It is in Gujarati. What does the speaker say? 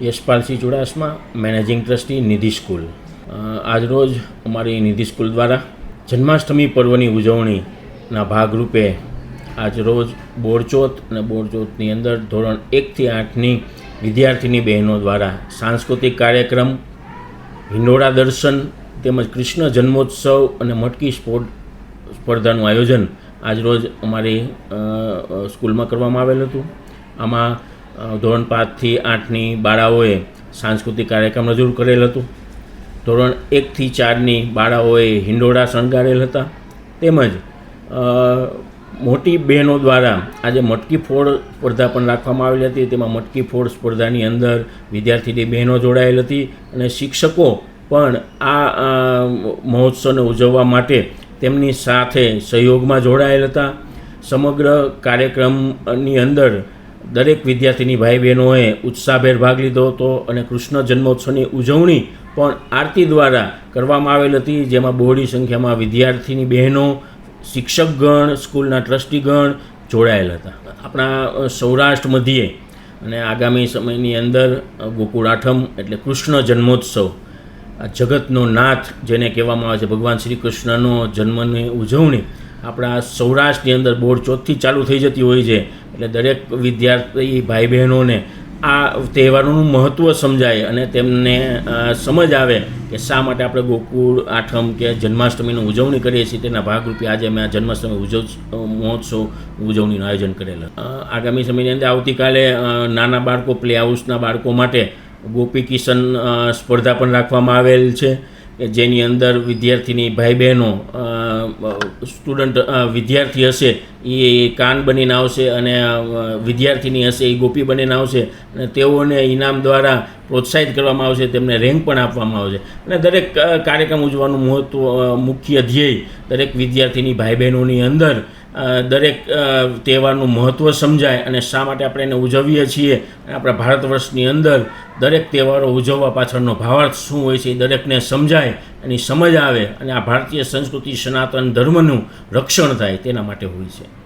Yashpalsinh Chudasama, managing trustee, Nidhi school. આજરોજ અમારી નિધિ સ્કૂલ દ્વારા જન્માષ્ટમી પર્વની ઉજવણીના ભાગરૂપે આજરોજ બોરચોથ અને બોરચોથની અંદર ધોરણ એકથી આઠની વિદ્યાર્થીની બહેનો દ્વારા સાંસ્કૃતિક કાર્યક્રમ, હિંડોળા દર્શન તેમજ કૃષ્ણ જન્મોત્સવ અને મટકી સ્પોર્ટ સ્પર્ધાનું આયોજન આજરોજ અમારી સ્કૂલમાં કરવામાં આવેલ હતું. આમાં ધોરણ પાંચથી આઠની બાળાઓએ સાંસ્કૃતિક કાર્યક્રમ રજૂ કરેલ હતું. ધોરણ એકથી ચારની બાળાઓએ હિંડોળા શણગારેલ હતા. તેમજ મોટી બહેનો દ્વારા આજે મટકી ફોડ સ્પર્ધા પણ રાખવામાં આવેલી હતી. તેમાં મટકી ફોડ સ્પર્ધાની અંદર વિદ્યાર્થીની બહેનો જોડાયેલ હતી અને શિક્ષકો પણ આ મહોત્સવને ઉજવવા માટે તેમની સાથે સહયોગમાં જોડાયેલ હતા. સમગ્ર કાર્યક્રમની અંદર દરેક વિદ્યાર્થીની ભાઈ બહેનોએ ઉત્સાહભેર ભાગ લીધો હતો અને કૃષ્ણ જન્મોત્સવની ઉજવણી પણ આરતી દ્વારા કરવામાં આવેલ હતી, જેમાં બહોળી સંખ્યામાં વિદ્યાર્થીની બહેનો, શિક્ષકગણ, સ્કૂલના ટ્રસ્ટીગણ જોડાયેલ હતા. આપણા સૌરાષ્ટ્ર મધ્યે અને આગામી સમયની અંદર ગોકુળ આઠમ એટલે કૃષ્ણ જન્મોત્સવ, આ જગતનો નાથ જેને કહેવામાં આવે છે, ભગવાન શ્રી કૃષ્ણનો જન્મની ઉજવણી આપણા સૌરાષ્ટ્રની અંદર બોર્ડ ચોથથી ચાલુ થઈ જતી હોય છે. એટલે દરેક વિદ્યાર્થી ભાઈ બહેનોને આ તહેવારોનું મહત્ત્વ સમજાય અને તેમને સમજ આવે કે શા માટે આપણે ગોકુળ, આઠમ કે જન્માષ્ટમીની ઉજવણી કરીએ છીએ, તેના ભાગરૂપે આજે અમે આ જન્માષ્ટમી ઉજવ, મહોત્સવ ઉજવણીનું આયોજન કરેલ. આગામી સમયની અંદર આવતીકાલે નાના બાળકો પ્લે હાઉસના બાળકો માટે ગોપી કિશન સ્પર્ધા પણ રાખવામાં આવેલ છે. કે જેની અંદર વિદ્યાર્થીની ભાઈ બહેનો સ્ટુડન્ટ વિદ્યાર્થી હશે એ કાન બનીને આવશે અને વિદ્યાર્થીની હશે એ ગોપી બનીને આવશે અને તેઓને ઇનામ દ્વારા પ્રોત્સાહિત કરવામાં આવશે, તેમને રેન્ક પણ આપવામાં આવશે. અને દરેક કાર્યક્રમ ઉજવવાનું મહત્વ મુખ્ય ધ્યેય દરેક વિદ્યાર્થીની ભાઈ બહેનોની અંદર દરેક તહેવારનું મહત્ત્વ સમજાય અને શા માટે આપણે એને ઉજવીએ છીએ અને આપણા ભારત વર્ષની અંદર દરેક તહેવારો ઉજવવા પાછળનો ભાવાર્થ શું હોય છે એ દરેકને સમજાય એની સમજ આવે અને આ ભારતીય સંસ્કૃતિ સનાતન ધર્મનું રક્ષણ થાય તેના માટે હોય છે.